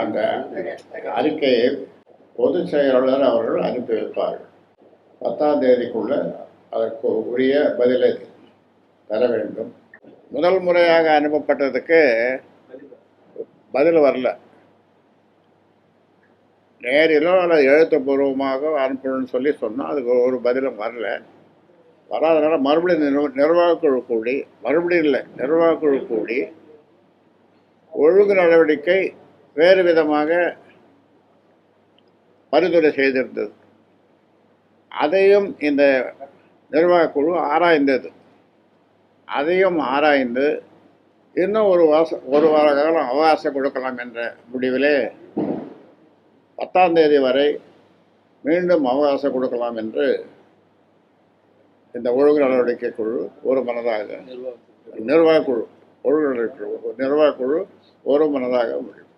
அந்த அறிக்கையை பொதுச் செயலாளர் அவர்கள் அனுப்பி வைப்பார்கள் பத்தாம் தேதிக்குள்ள அதற்கு உரிய பதிலை தர வேண்டும். முதல் முறையாக அனுப்பப்பட்டதுக்கு பதில் வரல. நேரிலோ அல்லது எழுத்துப்பூர்வமாக அனுப்பணும்னு சொல்லி சொன்னால் அதுக்கு ஒரு பதிலும் வரல. வராதனால மறுபடியும் நிர்வ நிர்வாகக்குழு கூடி மறுபடியும் இல்லை நிர்வாகக்குழு கூடி ஒழுங்கு நடவடிக்கை வேறு விதமாக பரிந்துரை செய்திருந்தது. அதையும் இந்த நிர்வாகக்குழு ஆராய்ந்தது. அதையும் ஆராய்ந்து இன்னும் ஒரு வாச ஒரு வார காலம் அவகாசம் கொடுக்கலாம் என்ற முடிவிலே பத்தாம் தேதி வரை மீண்டும் அவகாசம் கொடுக்கலாம் என்று இந்த ஒழுங்கு நடவடிக்கை குழு ஒரு மனதாக நிர்வாகக்குழு ஒழுங்கு நடவடிக்கை குழு நிர்வாகக்குழு ஒரு மனதாக முடிவு.